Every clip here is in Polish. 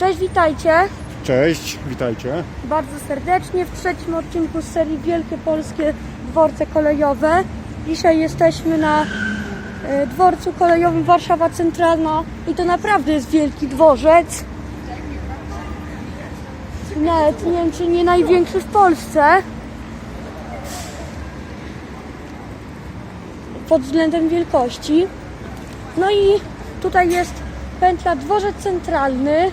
Cześć, witajcie. Cześć, witajcie. Bardzo serdecznie w trzecim odcinku z serii Wielkie Polskie Dworce Kolejowe. Dzisiaj jesteśmy na e, dworcu kolejowym Warszawa Centralna i to naprawdę jest wielki dworzec. Nawet nie wiem, czy nie największy w Polsce. Pod względem wielkości. No i tutaj jest pętla dworzec centralny.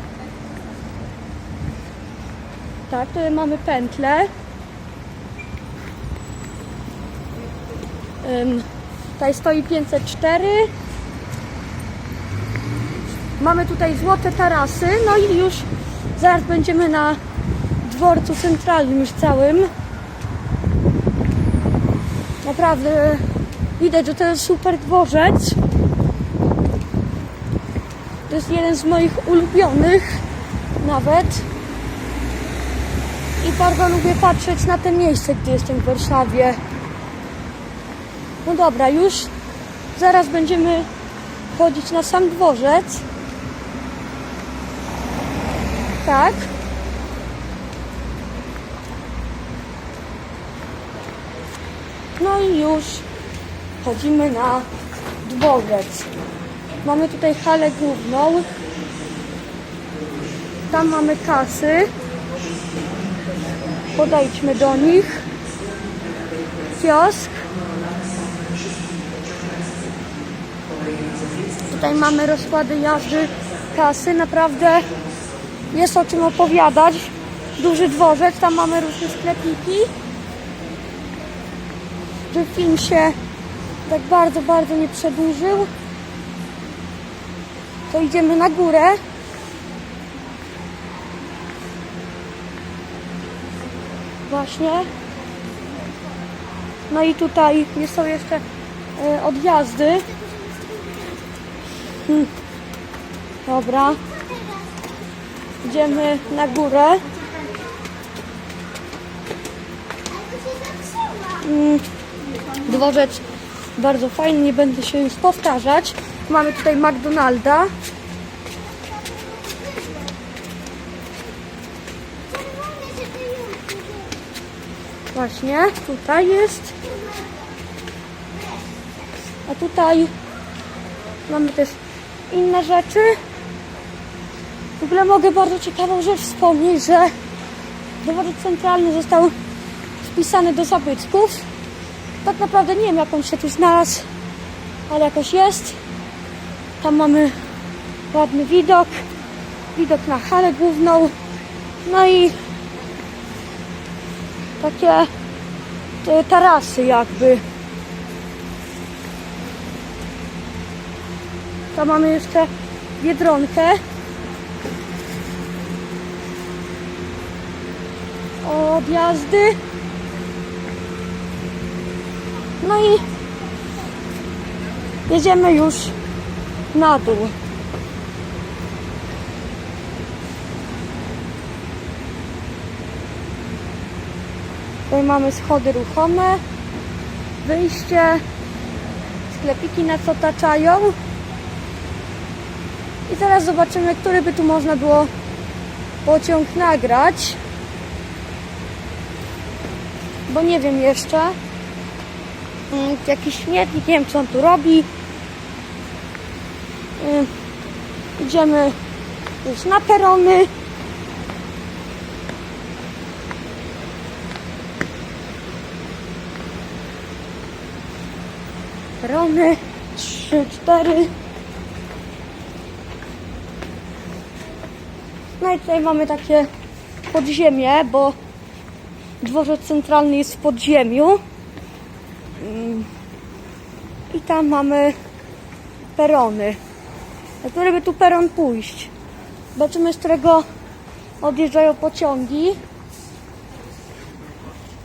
Tak, tutaj mamy pętlę. Ym, tutaj stoi 504. Mamy tutaj złote tarasy. No i już zaraz będziemy na dworcu centralnym już całym. Naprawdę widać, że to jest super dworzec. To jest jeden z moich ulubionych nawet. I bardzo lubię patrzeć na te miejsce, gdy jestem w Warszawie. No dobra, już zaraz będziemy chodzić na sam dworzec. Tak. No i już chodzimy na dworzec. Mamy tutaj halę główną. Tam mamy kasy. Podejdźmy do nich. Kiosk. Tutaj mamy rozkłady jazdy kasy. Naprawdę jest o czym opowiadać. Duży dworzec, tam mamy różne sklepiki. Żeby film się tak bardzo, bardzo nie przedłużył, to idziemy na górę. Właśnie. No i tutaj nie są jeszcze e, odjazdy. Hmm. Dobra. Idziemy na górę. Mm, Dworzec bardzo fajny, nie będę się już powtarzać. Mamy tutaj McDonalda. Właśnie, tutaj jest. A tutaj mamy też inne rzeczy. W ogóle mogę bardzo ciekawą rzecz wspomnieć, że dworzec centralny został wpisany do zabytków. Tak naprawdę nie wiem jak on się tu znalazł, ale jakoś jest. Tam mamy ładny widok, widok na halę główną. No i takie te tarasy jakby. Tam mamy jeszcze Biedronkę. Odjazdy. No i jedziemy już na dół. Tutaj mamy schody ruchome, wyjście, sklepiki nas otaczają. I zaraz zobaczymy, który by tu można było pociąg nagrać. Bo nie wiem jeszcze. Mm, Jakiś śmietnik, nie wiem co on tu robi. Mm, Idziemy już na perony. Perony. Trzy, cztery. No i tutaj mamy takie podziemie, bo dworzec centralny jest w podziemiu. Mm. I tam mamy perony. Na który by tu peron pójść? Zobaczymy, z którego odjeżdżają pociągi.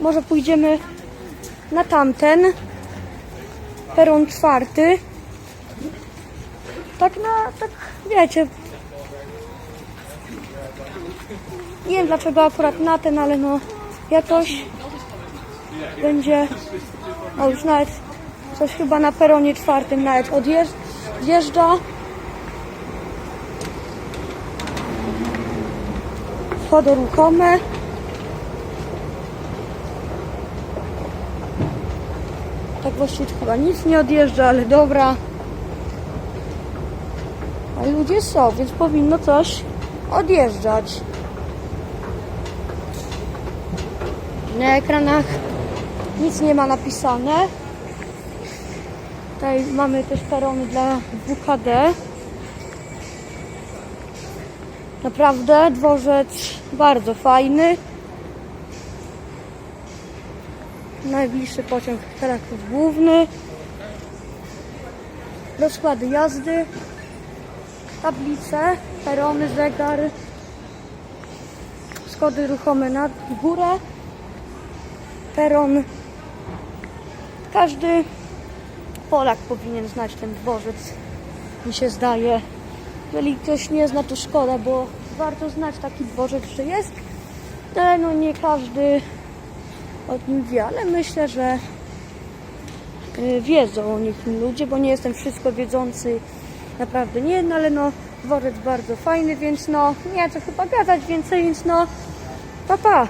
Może pójdziemy na tamten. Peron czwarty. Tak na, tak wiecie. Nie wiem dlaczego akurat na ten, ale no jakoś będzie. O już nawet coś chyba na peronie czwartym nawet odjeżdża. schody ruchome. Tak właściwie chyba nic nie odjeżdża, ale dobra. Ale ludzie są, więc powinno coś odjeżdżać. Na ekranach nic nie ma napisane. Tutaj mamy też perony dla WKD. Naprawdę dworzec bardzo fajny. Najbliższy pociąg Kraków Główny. Rozkłady jazdy. Tablice, perony, zegar. Schody ruchome na górę. Peron. Każdy Polak powinien znać ten dworzec, mi się zdaje. Jeżeli ktoś nie zna, to szkoda, bo warto znać taki dworzec, że jest. Ale no nie każdy o nim wie, ale myślę, że y, wiedzą o nich ludzie, bo nie jestem wszystko wiedzący, naprawdę nie, no ale no dworzec bardzo fajny, więc no nie co chyba gadać więcej, więc no pa pa.